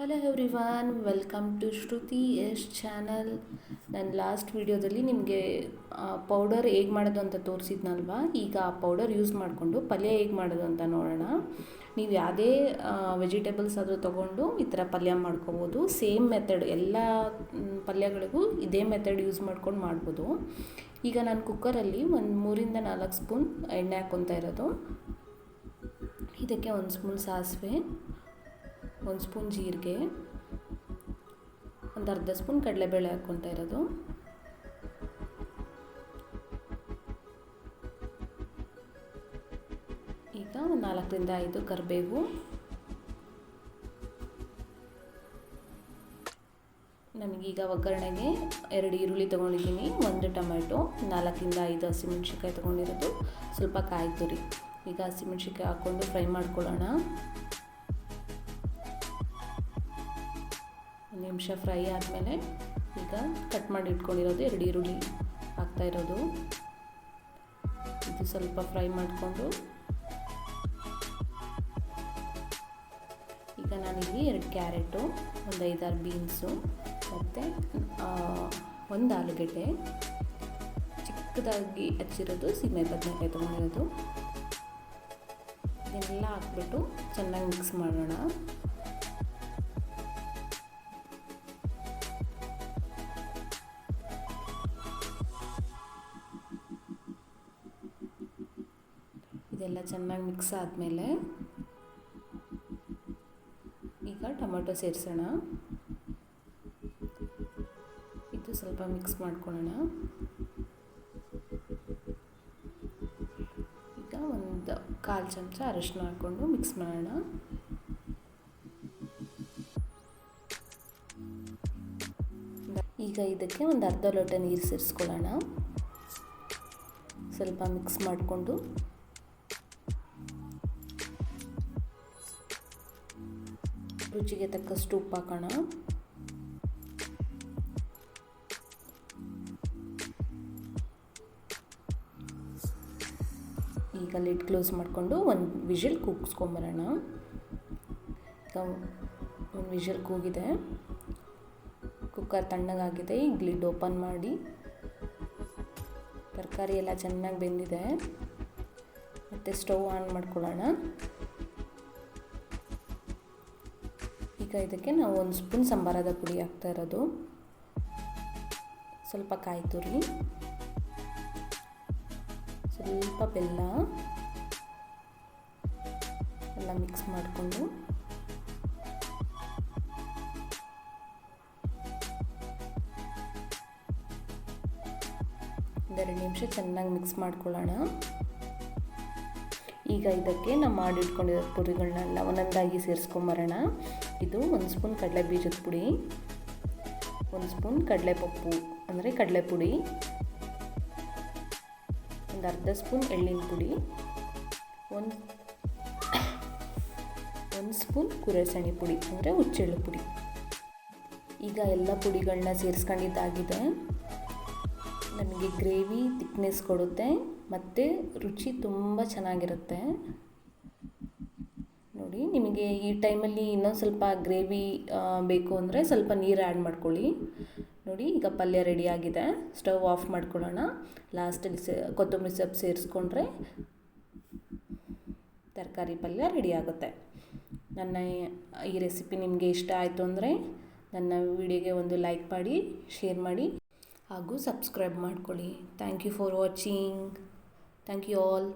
Hello everyone welcome to Shruti S channel ನನ್ನ last ವಿಡಿಯೋದಲ್ಲಿ ನಿಮಗೆ ಪೌಡರ್ ಹೇಗೆ ಮಾಡೋದು ಅಂತ ತೋರಿಸಿದ್ನಲ್ವಾ? ಈಗ ಆ ಪೌಡರ್ ಯೂಸ್ ಮಾಡಿಕೊಂಡು ಪಲ್ಯ ಹೇಗೆ ಮಾಡೋದು ಅಂತ ನೋಡೋಣ. ನೀವು ಯಾವುದೇ ವೆಜಿಟೇಬಲ್ಸ್ ಆದರೂ ತೊಗೊಂಡು ಈ ಥರ ಪಲ್ಯ ಮಾಡ್ಕೋಬೋದು. ಸೇಮ್ ಮೆಥಡ್ ಎಲ್ಲ ಪಲ್ಯಗಳಿಗೂ ಇದೇ ಮೆಥಡ್ ಯೂಸ್ ಮಾಡ್ಕೊಂಡು ಮಾಡ್ಬೋದು. ಈಗ ನಾನು ಕುಕ್ಕರಲ್ಲಿ ಒಂದು ಮೂರಿಂದ ನಾಲ್ಕು ಸ್ಪೂನ್ ಎಣ್ಣೆ ಹಾಕ್ಕೊತಾ ಇರೋದು. ಇದಕ್ಕೆ ಒಂದು ಸ್ಪೂನ್ ಸಾಸಿವೆ. ಒಂದು ಸ್ಪೂನ್ ಜೀರಿಗೆ, ಒಂದು ಅರ್ಧ ಸ್ಪೂನ್ ಕಡಲೆಬೇಳೆ ಹಾಕ್ಕೊತಾ ಇರೋದು. ಈಗ ಒಂದು ನಾಲ್ಕರಿಂದ ಐದು ಕರಿಬೇವು. ನಮಗೀಗ ಒಗ್ಗರಣೆಗೆ ಎರಡು ಈರುಳ್ಳಿ ತೊಗೊಂಡಿದ್ದೀನಿ, ಒಂದು ಟೊಮೆಟೊ ನಾಲ್ಕರಿಂದ ಐದು ಹಸಿಮೆಣ್ಸಿನ್ಕಾಯಿ ತೊಗೊಂಡಿರೋದು. ಸ್ವಲ್ಪ ಕಾಯಿ ತುರಿ. ಈಗ ಹಸಿಮೆಣ್ಸಿನ್ಕಾಯಿ ಹಾಕ್ಕೊಂಡು ಫ್ರೈ ಮಾಡ್ಕೊಳ್ಳೋಣ. ನಿಮಿಷ ಫ್ರೈ ಆದಮೇಲೆ ಈಗ ಕಟ್ ಮಾಡಿ ಇಟ್ಕೊಂಡಿರೋದು ಎರಡು ಈರುಳ್ಳಿ ಹಾಕ್ತಾ ಇರೋದು. ಇದು ಸ್ವಲ್ಪ ಫ್ರೈ ಮಾಡಿಕೊಂಡು. ಈಗ ನಾನಿಲ್ಲಿ ಎರಡು ಕ್ಯಾರೆಟು, ಒಂದು ಐದಾರು ಬೀನ್ಸು, ಮತ್ತು ಒಂದು ಆಲೂಗೆಡ್ಡೆ. ಚಿಕ್ಕದಾಗಿ ಹಚ್ಚಿರೋದು ಸೀಮೆ ಬದನೆಕಾಯಿ ತೊಗೊಂಡಿರೋದು ಇದನ್ನೆಲ್ಲ ಹಾಕ್ಬಿಟ್ಟು ಚೆನ್ನಾಗಿ ಮಿಕ್ಸ್ ಮಾಡೋಣ. ಇದೆಲ್ಲ ಚೆನ್ನಾಗಿ ಮಿಕ್ಸ್ ಆದಮೇಲೆ ಈಗ ಟೊಮೆಟೊ ಸೇರಿಸೋಣ. ಇದು ಸ್ವಲ್ಪ ಮಿಕ್ಸ್ ಮಾಡ್ಕೊಳ್ಳೋಣ. ಈಗ ಒಂದು ಕಾಲು ಚಮಚ ಅರಶಿನ ಹಾಕ್ಕೊಂಡು ಮಿಕ್ಸ್ ಮಾಡೋಣ. ಈಗ ಇದಕ್ಕೆ ಒಂದು ಅರ್ಧ ಲೋಟ ನೀರು ಸೇರಿಸ್ಕೊಳ್ಳೋಣ. ಸ್ವಲ್ಪ ಮಿಕ್ಸ್ ಮಾಡಿಕೊಂಡು ರುಚಿಗೆ ತಕ್ಕಷ್ಟು ಉಪ್ಪು ಹಾಕೋಣ. ಈಗ ಲಿಡ್ ಕ್ಲೋಸ್ ಮಾಡಿಕೊಂಡು ಒಂದು ವಿಷಲ್ ಕೂಗಿಸ್ಕೊಂಬರೋಣ. ಒಂದು ವಿಷಲ್ ಕೂಗಿದೆ. ಕುಕ್ಕರ್ ತಣ್ಣಗಾಗಿದೆ, ಈಗ ಲಿಡ್ ಓಪನ್ ಮಾಡಿ. ತರಕಾರಿ ಎಲ್ಲ ಚೆನ್ನಾಗಿ ಬೆಂದಿದೆ. ಮತ್ತು ಸ್ಟವ್ ಆನ್ ಮಾಡ್ಕೊಳ್ಳೋಣ. ಈಗ ಇದಕ್ಕೆ ನಾವು ಒಂದು ಸ್ಪೂನ್ ಸಂಬಾರದ ಪುಡಿ ಹಾಕ್ತಾ ಇರೋದು. ಸ್ವಲ್ಪ ಕಾಯಿ ತುರಿ, ಸ್ವಲ್ಪ ಬೆಲ್ಲ, ಎಲ್ಲ ಮಿಕ್ಸ್ ಮಾಡಿಕೊಂಡು ಒಂದೆರಡು ನಿಮಿಷ ಚೆನ್ನಾಗಿ ಮಿಕ್ಸ್ ಮಾಡ್ಕೊಳ್ಳೋಣ. ಈಗ ಇದಕ್ಕೆ ನಾವು ಮಾಡಿಟ್ಕೊಂಡಿರೋ ಪುರಿಗಳನ್ನೆಲ್ಲ ಒಂದೊಂದಾಗಿ ಸೇರಿಸ್ಕೊಂಬರೋಣ. ಇದು ಒಂದು ಸ್ಪೂನ್ ಕಡಲೆ ಬೀಜದ ಪುಡಿ, ಒಂದು ಸ್ಪೂನ್ ಕಡಲೆಪಪ್ಪು, ಅಂದರೆ ಕಡಲೆ ಪುಡಿ ಒಂದು ಅರ್ಧ ಸ್ಪೂನ್ ಎಳ್ಳಿನ ಪುಡಿ, ಒಂದು ಒಂದು ಸ್ಪೂನ್ ಕುರೆಸಣಿ ಪುಡಿ, ಅಂದರೆ ಹುಚ್ಚೆಳ್ಳು ಪುಡಿ. ಈಗ ಎಲ್ಲ ಪುಡಿಗಳನ್ನ ಸೇರಿಸ್ಕೊಂಡಿದ್ದಾಗಿದೆ. ನಮಗೆ ಗ್ರೇವಿ ತಿಕ್ನೆಸ್ ಕೊಡುತ್ತೆ, ಮತ್ತು ರುಚಿ ತುಂಬ ಚೆನ್ನಾಗಿರುತ್ತೆ. ನೋಡಿ, ನಿಮಗೆ ಈ ಟೈಮಲ್ಲಿ ಇನ್ನೊಂದು ಸ್ವಲ್ಪ ಗ್ರೇವಿ ಬೇಕು ಅಂದರೆ ಸ್ವಲ್ಪ ನೀರು ಆ್ಯಡ್ ಮಾಡ್ಕೊಳ್ಳಿ. ನೋಡಿ, ಈಗ ಪಲ್ಯ ರೆಡಿಯಾಗಿದೆ ಸ್ಟವ್ ಆಫ್ ಮಾಡ್ಕೊಳ್ಳೋಣ. ಲಾಸ್ಟಲ್ಲಿ ಸೇ, ಕೊತ್ತಂಬರಿ ಸೊಪ್ಪು ಸೇರಿಸ್ಕೊಂಡ್ರೆ ತರಕಾರಿ ಪಲ್ಯ ರೆಡಿ ಆಗುತ್ತೆ. ನನ್ನ ಈ ರೆಸಿಪಿ ನಿಮಗೆ ಇಷ್ಟ ಆಯಿತು ಅಂದರೆ ನನ್ನ ವಿಡಿಯೋಗೆ ಒಂದು ಲೈಕ್ ಮಾಡಿ ಶೇರ್ ಮಾಡಿ, ಹಾಗೂ ಸಬ್ಸ್ಕ್ರೈಬ್ ಮಾಡ್ಕೊಳ್ಳಿ. Thank you for watching thank you all